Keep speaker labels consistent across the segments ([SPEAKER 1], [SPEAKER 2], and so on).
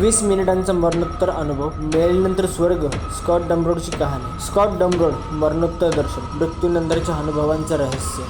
[SPEAKER 1] वीस मिनिटांचा मरणोत्तर अनुभव मिळाल्यानंतर स्वर्ग स्कॉट डमरोडची कहाणी. स्कॉट डमरोड मरणोत्तर दर्शन मृत्यूनंतरच्या अनुभवांचं रहस्य.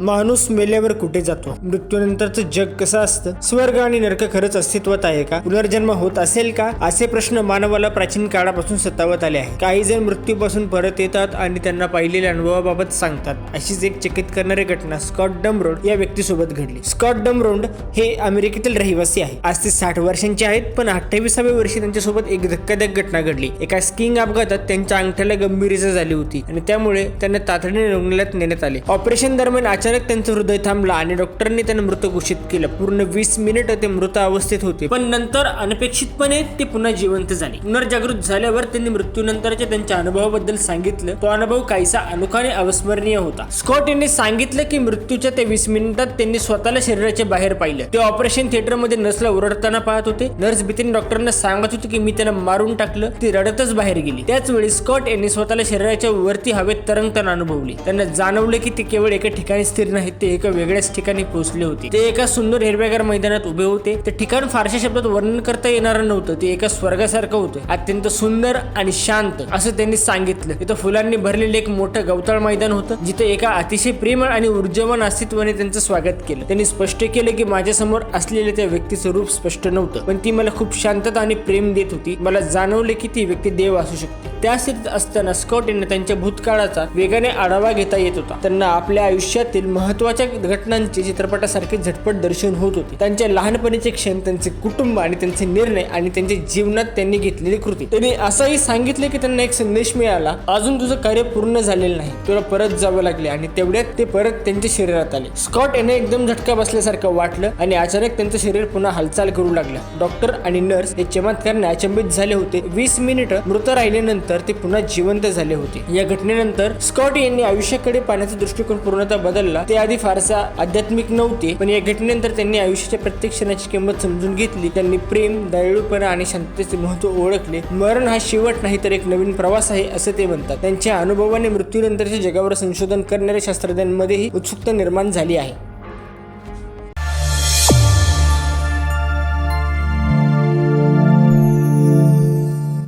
[SPEAKER 1] माणूस मेल्यावर कुठे जातो? मृत्यूनंतरचं जग कसं असतं? स्वर्ग आणि नरक खरंच अस्तित्वात आहे का? पुनर्जन्म होत असेल का? असे प्रश्न मानवाला प्राचीन काळापासून सतावत आले आहे काही जण मृत्यूपासून परत येतात आणि त्यांना पाहिलेल्या अनुभवाबाबत सांगतात. अशीच एक चकित करणारी घटना स्कॉट डमरोड या व्यक्तीसोबत घडली. स्कॉट डमरोंड हे अमेरिकेतील रहिवासी आहे आज ते साठ वर्षांचे आहेत पण अठ्ठावीसाव्या वर्षी त्यांच्यासोबत एक धक्कादायक घटना घडली. एका स्किंग अपघातात त्यांच्या अंगठ्याला गंभीर इजा झाली होती आणि त्यामुळे त्यांना तातडीने रुग्णालयात नेण्यात आले. ऑपरेशन दरम्यान अचानक त्यांचं हृदय थांबलं आणि डॉक्टरांनी त्यांना मृत घोषित केलं. पूर्ण वीस मिनिट ते मृत अवस्थेत होते. पण नंतर अनपेक्षितपणे ते पुन्हा जिवंत झाले. पुनर्जागृत झाल्यावर त्यांनी मृत्यूनंतरच्या त्यांच्या अनुभवाबद्दल सांगितलं. तो अनुभव काहीसा अनोखा आणि अविस्मरणीय होता. स्कॉट यांनी सांगितलं की मृत्यूच्या त्या वीस मिनिटात त्यांनी स्वतःला शरीराच्या बाहेर पाहिलं. ते ऑपरेशन थिएटरमध्ये नर्सला ओरडताना पाहत होते. नर्स भीतीने डॉक्टरांना सांगत होती की मी त्यांना मारून टाकलं. ती रडतच बाहेर गेली. त्याच वेळी स्कॉट यांनी स्वतःला शरीराच्या वरती हवेत तरंगताना अनुभवली. त्यांना जाणवलं की ते केवळ एका ठिकाणी स्थिर नाहीत ते एका वेगळ्याच ठिकाणी पोहोचले होते. ते एका सुंदर हिरव्यागार मैदानात उभे होते. ते ठिकाण फारशा शब्दात वर्णन करता येणार नव्हतं. ते एका स्वर्गासारखं होतं. अत्यंत सुंदर आणि शांत असं त्यांनी सांगितलं. तिथं फुलांनी भरलेलं एक मोठं गवताळ मैदान होतं जिथे एका अतिशय प्रेमळ आणि ऊर्जावान अस्तित्वाने त्यांचं स्वागत केलं. त्यांनी स्पष्ट केलं की माझ्यासमोर असलेले त्या व्यक्तीचं रूप स्पष्ट नव्हतं पण ती मला खूप शांतता आणि प्रेम देत होती. मला जाणवले की ती व्यक्ती देव असू शकते. त्या स्थितीत असताना स्कॉट यांना त्यांच्या भूतकाळाचा वेगाने आढावा घेता येत होता. त्यांना आपल्या आयुष्यातील महत्त्वाच्या घटनांचे चित्रपटासारखे झटपट दर्शन होत होते. त्यांच्या लहानपणीचे क्षण त्यांचे कुटुंब आणि त्यांचे निर्णय आणि त्यांच्या जीवनात त्यांनी घेतलेली कृती. त्यांनी असंही सांगितले की त्यांना एक संदेश मिळाला अजून तुझं कार्य पूर्ण झालेलं नाही. तुला परत जावं लागले आणि तेवढ्यात ते परत त्यांच्या शरीरात आले. स्कॉट यांना एकदम झटका बसल्यासारखं वाटलं आणि अचानक त्यांचं शरीर पुन्हा हालचाल करू लागलं. डॉक्टर आणि नर्स हे चमत्कारने अचंबित झाले होते. वीस मिनिट मृत राहिल्यानंतर ते पुन्हा जिवंत झाले होते. या घटनेनंतर स्कॉट यांनी आयुष्याकडे पाहण्याचा दृष्टिकोन पूर्णतः बदलला. ते आधी फारसा आध्यात्मिक नव्हते पण या घटनेनंतर त्यांनी आयुष्याच्या प्रत्येक क्षणाची किंमत समजून घेतली. त्यांनी प्रेम दयाळूपणा आणि शांततेचे महत्त्व ओळखले. मरण हा शेवट नाही तर एक नवीन प्रवास आहे असं ते म्हणतात. त्यांच्या अनुभवाने मृत्यूनंतरच्या जगावर संशोधन करणाऱ्या शास्त्रज्ञांमध्येही उत्सुकता निर्माण झाली आहे.